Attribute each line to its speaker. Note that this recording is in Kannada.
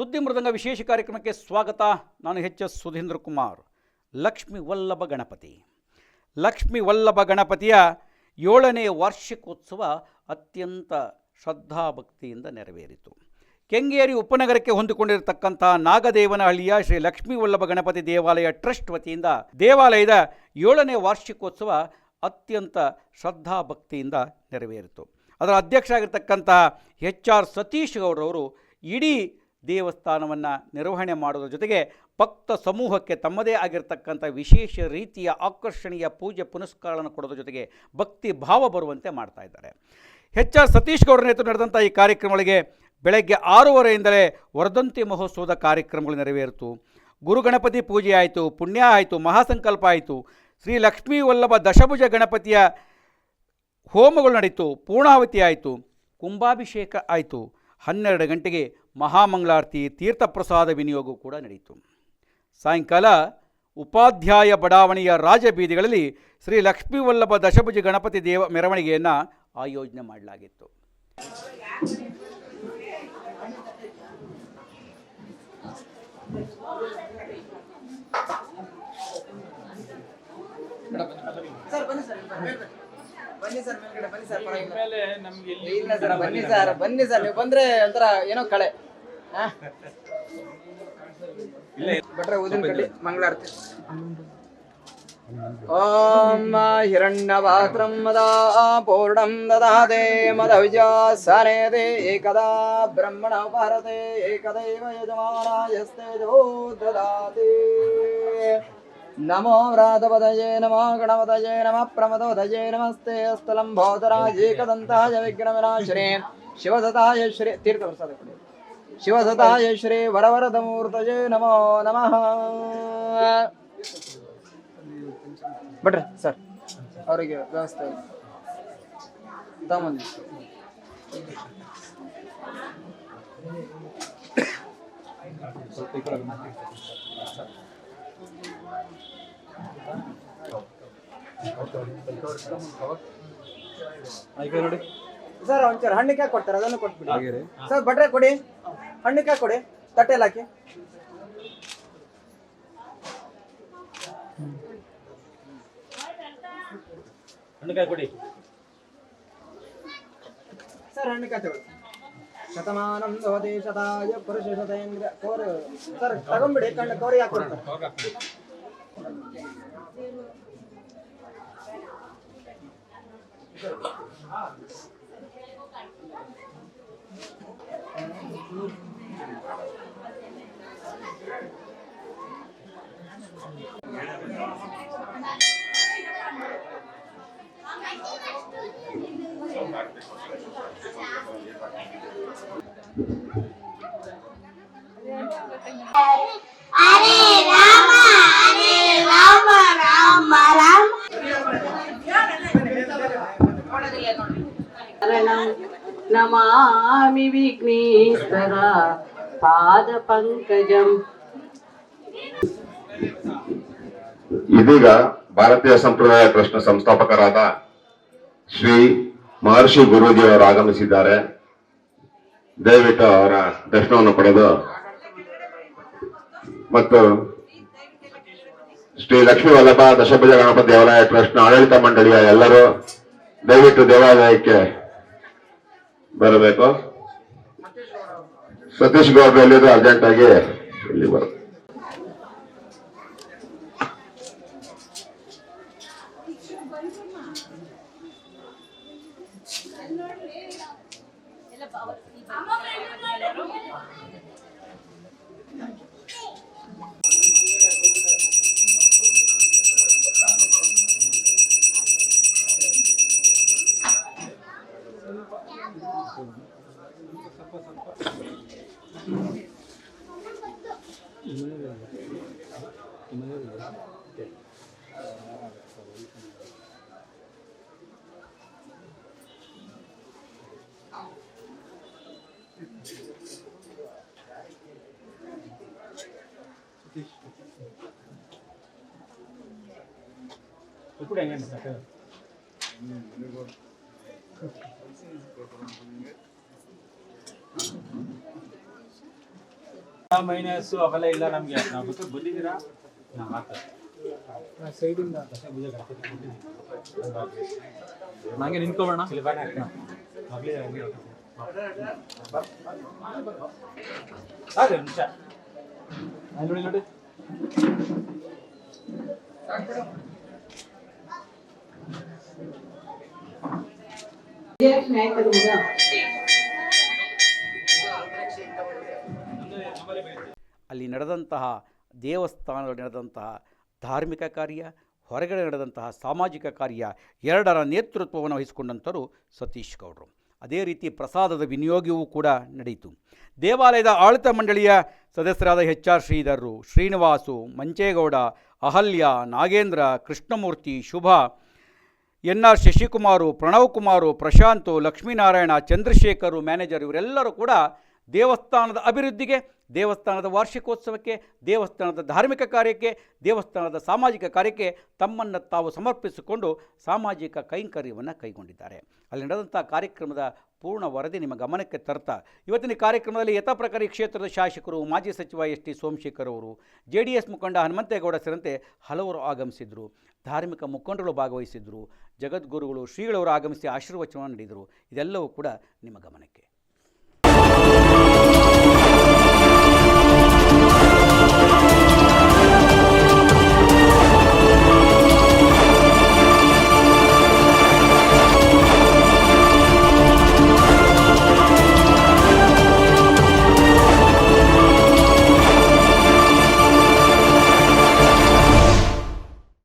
Speaker 1: ಸುದ್ದಿ ಮೃದಂಗ ವಿಶೇಷ ಕಾರ್ಯಕ್ರಮಕ್ಕೆ ಸ್ವಾಗತ. ನಾನು ಎಚ್ ಎಸ್ ಸುಧೀಂದ್ರ ಕುಮಾರ್. ಲಕ್ಷ್ಮಿ ವಲ್ಲಭ ಗಣಪತಿ. ಲಕ್ಷ್ಮಿ ವಲ್ಲಭ ಗಣಪತಿಯ ಏಳನೇ ವಾರ್ಷಿಕೋತ್ಸವ ಅತ್ಯಂತ ಶ್ರದ್ಧಾಭಕ್ತಿಯಿಂದ ನೆರವೇರಿತು. ಕೆಂಗೇರಿ ಉಪನಗರಕ್ಕೆ ಹೊಂದಿಕೊಂಡಿರತಕ್ಕಂಥ ನಾಗದೇವನಹಳ್ಳಿಯ ಶ್ರೀ ಲಕ್ಷ್ಮೀ ವಲ್ಲಭ ಗಣಪತಿ ದೇವಾಲಯ ಟ್ರಸ್ಟ್ ವತಿಯಿಂದ ದೇವಾಲಯದ ಏಳನೇ ವಾರ್ಷಿಕೋತ್ಸವ ಅತ್ಯಂತ ಶ್ರದ್ಧಾಭಕ್ತಿಯಿಂದ ನೆರವೇರಿತು. ಅದರ ಅಧ್ಯಕ್ಷರಾಗಿರ್ತಕ್ಕಂಥ ಎಚ್ ಆರ್ ಸತೀಶ್ ಗೌಡ್ರವರು ಇಡೀ ದೇವಸ್ಥಾನವನ್ನು ನಿರ್ವಹಣೆ ಮಾಡೋದ್ರ ಜೊತೆಗೆ ಭಕ್ತ ಸಮೂಹಕ್ಕೆ ತಮ್ಮದೇ ಆಗಿರತಕ್ಕಂಥ ವಿಶೇಷ ರೀತಿಯ ಆಕರ್ಷಣೀಯ ಪೂಜೆ ಪುನಸ್ಕಾರಗಳನ್ನು ಕೊಡೋದ್ರ ಜೊತೆಗೆ ಭಕ್ತಿ ಭಾವ ಬರುವಂತೆ ಮಾಡ್ತಾ ಇದ್ದಾರೆ. ಎಚ್ ಆರ್ ಸತೀಶ್ ಗೌಡರ ನೇತೃತ್ವ ನಡೆದಂಥ ಈ ಕಾರ್ಯಕ್ರಮಗಳಿಗೆ ಬೆಳಗ್ಗೆ ಆರೂವರೆಯಿಂದಲೇ ವರ್ಧಂತಿ ಮಹೋತ್ಸವದ ಕಾರ್ಯಕ್ರಮಗಳು ನೆರವೇರಿತು. ಗುರುಗಣಪತಿ ಪೂಜೆ ಆಯಿತು, ಪುಣ್ಯ ಆಯಿತು, ಮಹಾಸಂಕಲ್ಪ ಆಯಿತು. ಶ್ರೀ ಲಕ್ಷ್ಮೀ ವಲ್ಲಭ ದಶಭುಜ ಗಣಪತಿಯ ಹೋಮಗಳು ನಡೀತು ಪೂರ್ಣಾವತಿ ಆಯಿತು, ಕುಂಭಾಭಿಷೇಕ ಆಯಿತು. ಹನ್ನೆರಡು ಗಂಟೆಗೆ ಮಹಾಮಂಗಳಾರತಿ ತೀರ್ಥಪ್ರಸಾದ ವಿನಿಯೋಗ ಕೂಡ ನಡೆಯಿತು ಸಾಯಂಕಾಲ ಉಪಾಧ್ಯಾಯ ಬಡಾವಣೆಯ ರಾಜಬೀದಿಗಳಲ್ಲಿ ಶ್ರೀ ಲಕ್ಷ್ಮೀವಲ್ಲಭ ದಶಭುಜ ಗಣಪತಿ ದೇವ ಮೆರವಣಿಗೆಯನ್ನು ಆಯೋಜನೆ ಮಾಡಲಾಗಿತ್ತು.
Speaker 2: ಸರ್. ಬನ್ನಿ ಸರ್ ಬನ್ನಿ ಸರ್ ಮೇಲ್ಗಡೆ ಬನ್ನಿ ಸರ್ ಪರವಾಗಿಲ್ಲ.
Speaker 3: ಮೇಲೆ ನಮ್ಗೆ ಇಲ್ಲಿ
Speaker 2: ಇಲ್ಲ ಸರ್ ಬನ್ನಿ ಸರ್ ಬನ್ನಿ ಸರ್ ನೀವು ಬಂದ್ರೆ ಒಂಥರ ಏನೋ ಕಳೆ. ಹಾ? ಭಟ್ರೆ ಊದಿನ ಕಡ್ಡಿ ಮಂಗಳಾರತಿ. ಓಂ ಹಿರಣ್ಯಪಾತ್ರಂ ಮದ ಪೂರ್ಣಂ ದದಾತೆ ಮದವಿಜ ಸನೇದೆ ಏಕದಾ ಬ್ರಹ್ಮಣ ಭಾರತೆ ಏಕದೈವ ಯಜಮಾನಾಯಸ್ತೇಜೋ ದದಾತಿ. ಗಣಪತಯೇ ನಮ ಪ್ರಮದೋದಯೇ ನಮಸ್ತೆ ಅಸ್ತಲಂಬೋದರಾಜ ಏಕದಂತಾಯ ವಿಘ್ನವಿನಾಶಿನೇ ಶಿವಸತಾಯ ಶ್ರೀ ತೀರ್ಥ ಪ್ರಸಾದ ಕೊಡಿ ಶಿವಸತಾಯ ಶ್ರೀ ವರವರದ ಮೂರ್ತಯೇ ನಮೋ ನಮಃ ಬಟ್ರೆ ಸರ್, ಅವರಿಗೆ ವ್ಯವಸ್ಥೆ ಸರ್ ಒಂಚೂರು ಹಣ್ಣಿಕಾಯಿ ಕೊಡ್ತಾರೆ ಅದನ್ನು ಕೊಟ್ಬಿಡಿ. ಸರ್ ಬಟ್ರೆ ಕೊಡಿ. ಹಣ್ಣಿಕಾಯಿ ಕೊಡಿ. ತಟ್ಟೆಲ್ ಹಾಕಿ.
Speaker 3: ಹಣ್ಣುಕಾಯಿ ಕೊಡಿ.
Speaker 2: ಸರ್ ಹಣ್ಣಿಕಾಯಿ ತಗೊಳ್ಳಿ. ಶತಮಾನಂ ಭವತಿ ಶತಾಯ ಪುರುಷ ಶತೇಂದ್ರ ಕೋರಿ. ಸರ್ ತಗೊಂಬಿಡಿ ಕಣ್ಣು ಕೋರಿ ಹಾಕೊಡ್ತಾರೆ
Speaker 4: Are. ನಮಾಮಿ ವಿಘ್ನೇಶ್ವರ ಪಾದ ಪಂಕಜಂ
Speaker 5: ಇದೀಗ ಭಾರತೀಯ ಸಂಪ್ರದಾಯ ಟ್ರಸ್ಟ್ ಸಂಸ್ಥಾಪಕರಾದ ಶ್ರೀ ಮಹರ್ಷಿ ಗುರೂಜಿಯವರು ಆಗಮಿಸಿದ್ದಾರೆ. ದಯವಿಟ್ಟು ಅವರ ದರ್ಶನವನ್ನು ಪಡೆದು ಮತ್ತು ಶ್ರೀ ಲಕ್ಷ್ಮೀ ವಲ್ಲಭ ದಶಭುಜ ಗಣಪತಿ ದೇವಾಲಯ ಟ್ರಸ್ಟ್ನ ಆಡಳಿತ ಮಂಡಳಿಯ ಎಲ್ಲರೂ ದಯವಿಟ್ಟು ದೇವಾಲಯಕ್ಕೆ ಬರಬೇಕು? ಸತೀಶ್ ಗೌಡ್ರು ಎಲ್ಲಿದ್ರು ಅರ್ಜೆಂಟ್ ಆಗಿ ಇಲ್ಲಿ ಬರುತ್ತೆ
Speaker 3: ಕೊಡಿ ಹಂಗೆ ಸಾಕು. ಮೈನಸ್ ಅವೆಲ್ಲ ಇಲ್ಲ ನಮ್ಗೆ. ನಾವು ಗೊತ್ತು ಬಂದಿದ್ದೀರಾ? ನಾವು ಹಾಕ್ತಾರೆ ನಂಗೆ ನಿಂತ್ಕೋಬೇಡ. ಅದೇ ನಿಮಿಷ. ನೋಡಿ ನೋಡಿ.
Speaker 1: ಅಲ್ಲಿ ನಡೆದಂತಹ ದೇವಸ್ಥಾನದಲ್ಲಿ ನಡೆದಂತಹ ಧಾರ್ಮಿಕ ಕಾರ್ಯ, ಹೊರಗಡೆ ನಡೆದಂತಹ ಸಾಮಾಜಿಕ ಕಾರ್ಯ ಎರಡರ ನೇತೃತ್ವವನ್ನು ವಹಿಸಿಕೊಂಡಂಥವರು ಸತೀಶ್ ಗೌಡರು. ಅದೇ ರೀತಿ ಪ್ರಸಾದದ ವಿನಿಯೋಗವೂ ಕೂಡ ನಡೆಯಿತು. ದೇವಾಲಯದ ಆಳಿತ ಮಂಡಳಿಯ ಸದಸ್ಯರಾದ H R ಶ್ರೀಧರರು, Srinivas, Manchegowda, Ahalya, Nagendra, Krishnamurthy, Shubha N R Shashikumar, Pranav Kumar, Prashanth, Lakshminarayana, Chandrashekhar, manager ಇವರೆಲ್ಲರೂ ಕೂಡ ದೇವಸ್ಥಾನದ ಅಭಿವೃದ್ಧಿಗೆ, ದೇವಸ್ಥಾನದ ವಾರ್ಷಿಕೋತ್ಸವಕ್ಕೆ, ದೇವಸ್ಥಾನದ ಧಾರ್ಮಿಕ ಕಾರ್ಯಕ್ಕೆ, ದೇವಸ್ಥಾನದ ಸಾಮಾಜಿಕ ಕಾರ್ಯಕ್ಕೆ ತಮ್ಮನ್ನು ತಾವು ಸಮರ್ಪಿಸಿಕೊಂಡು ಸಾಮಾಜಿಕ ಕೈಂಕರ್ಯವನ್ನು ಕೈಗೊಂಡಿದ್ದಾರೆ. ಅಲ್ಲಿ ನಡೆದಂಥ ಕಾರ್ಯಕ್ರಮದ ಪೂರ್ಣ ವರದಿ ನಿಮ್ಮ ಗಮನಕ್ಕೆ ತರ್ತಾ ಇವತ್ತಿನ ಕಾರ್ಯಕ್ರಮದಲ್ಲಿ ಯಥಾಪ್ರಕಾರಿ ಕ್ಷೇತ್ರದ ಶಾಸಕರು, ಮಾಜಿ ಸಚಿವ ಎಸ್ ಟಿ ಸೋಮಶೇಖರ್ ಅವರು, ಜೆ ಡಿ ಎಸ್ ಮುಖಂಡ ಹನುಮಂತೇಗೌಡ ಸೇರಿದಂತೆ ಹಲವರು ಆಗಮಿಸಿದರು. ಧಾರ್ಮಿಕ ಮುಖಂಡರು ಭಾಗವಹಿಸಿದರು. ಜಗದ್ಗುರುಗಳು ಶ್ರೀಗಳವರು ಆಗಮಿಸಿ ಆಶೀರ್ವಚನ ನೀಡಿದರು. ಇದೆಲ್ಲವೂ ಕೂಡ ನಿಮ್ಮ ಗಮನಕ್ಕೆ.